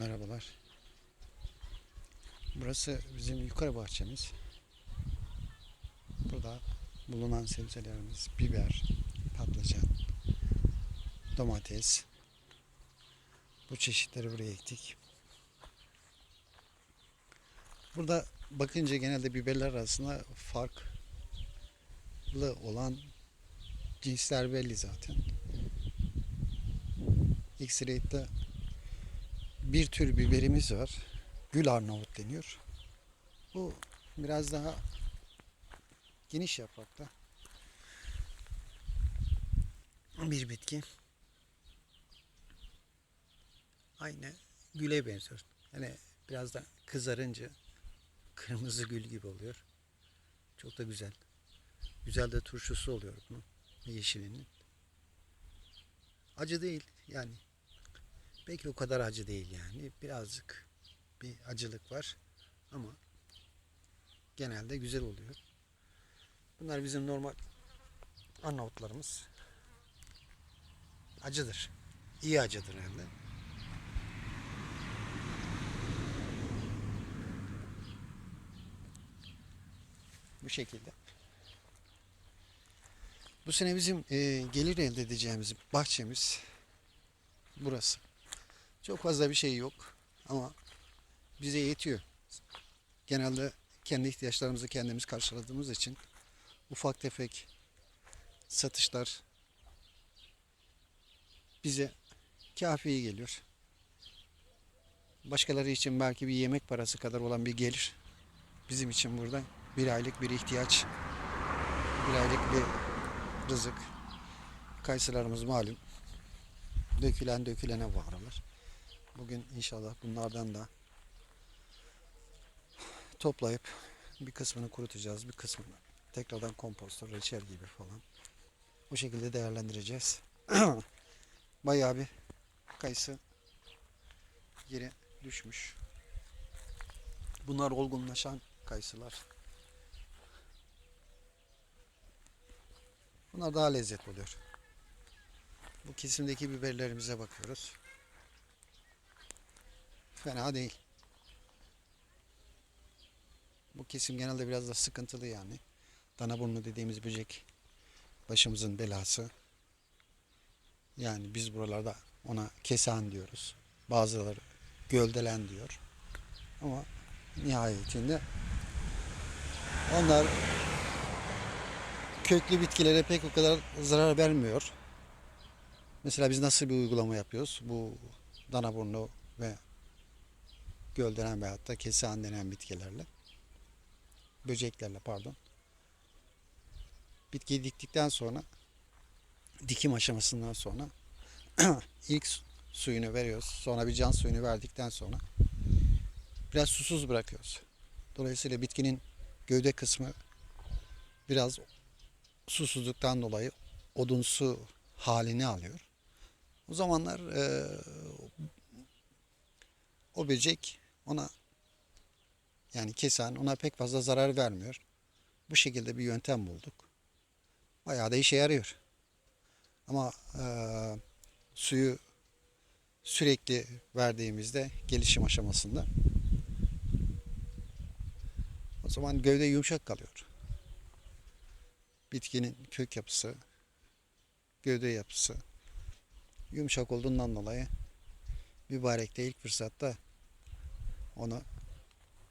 Merhabalar. Burası bizim yukarı bahçemiz. Burada bulunan sebzelerimiz biber, patlıcan, domates. Bu çeşitleri buraya ektik. Burada bakınca genelde biberler arasında farklı olan cinsler belli zaten. X-Rate'de bir tür biberimiz var. Gül Arnavut deniyor. Bu biraz daha geniş yaprakta bir bitki. Aynı güle benziyor. Yani biraz da kızarınca kırmızı gül gibi oluyor. Çok da güzel. Güzel de turşusu oluyor bunun. Yeşilinin. Acı değil yani. Belki o kadar acı değil yani. Birazcık bir acılık var ama genelde güzel oluyor. Bunlar bizim normal Arnavutlarımız. Acıdır. İyi acıdır hem de. Bu şekilde. Bu sene bizim e, gelir elde edeceğimiz bahçemiz burası. Çok fazla bir şey yok ama bize yetiyor. Genelde kendi ihtiyaçlarımızı kendimiz karşıladığımız için ufak tefek satışlar bize kafi geliyor. Başkaları için belki bir yemek parası kadar olan bir gelir. Bizim için burada bir aylık bir ihtiyaç, bir aylık bir rızık. Kayısılarımız malum. Dökülen dökülene bağlılar. Bugün inşallah bunlardan da toplayıp bir kısmını kurutacağız, bir kısmını tekrardan komposta, reçel gibi falan. Bu şekilde değerlendireceğiz. Bayağı bir kayısı yere düşmüş. Bunlar olgunlaşan kayısılar. Bunlar daha lezzetli oluyor. Bu kesimdeki biberlerimize bakıyoruz. Fena değil. Bu kesim genelde biraz da sıkıntılı yani. Danaburnu dediğimiz böcek başımızın belası. Yani biz buralarda ona kesan diyoruz. Bazıları göldelen diyor. Ama nihayetinde onlar köklü bitkilere pek o kadar zarar vermiyor. Mesela biz nasıl bir uygulama yapıyoruz? Bu danaburnu ve göldenen veyahut da kesehan denen bitkilerle böceklerle pardon bitkiyi diktikten sonra dikim aşamasından sonra ilk su- suyunu veriyoruz. Sonra bir can suyunu verdikten sonra biraz susuz bırakıyoruz. Dolayısıyla bitkinin gövde kısmı biraz susuzluktan dolayı odunsu halini alıyor. O zamanlar e, o böcek ona yani kesen ona pek fazla zarar vermiyor. Bu şekilde bir yöntem bulduk. Bayağı da işe yarıyor. Ama e, suyu sürekli verdiğimizde gelişim aşamasında o zaman gövde yumuşak kalıyor. Bitkinin kök yapısı, gövde yapısı yumuşak olduğundan dolayı mübarek de ilk fırsatta 我能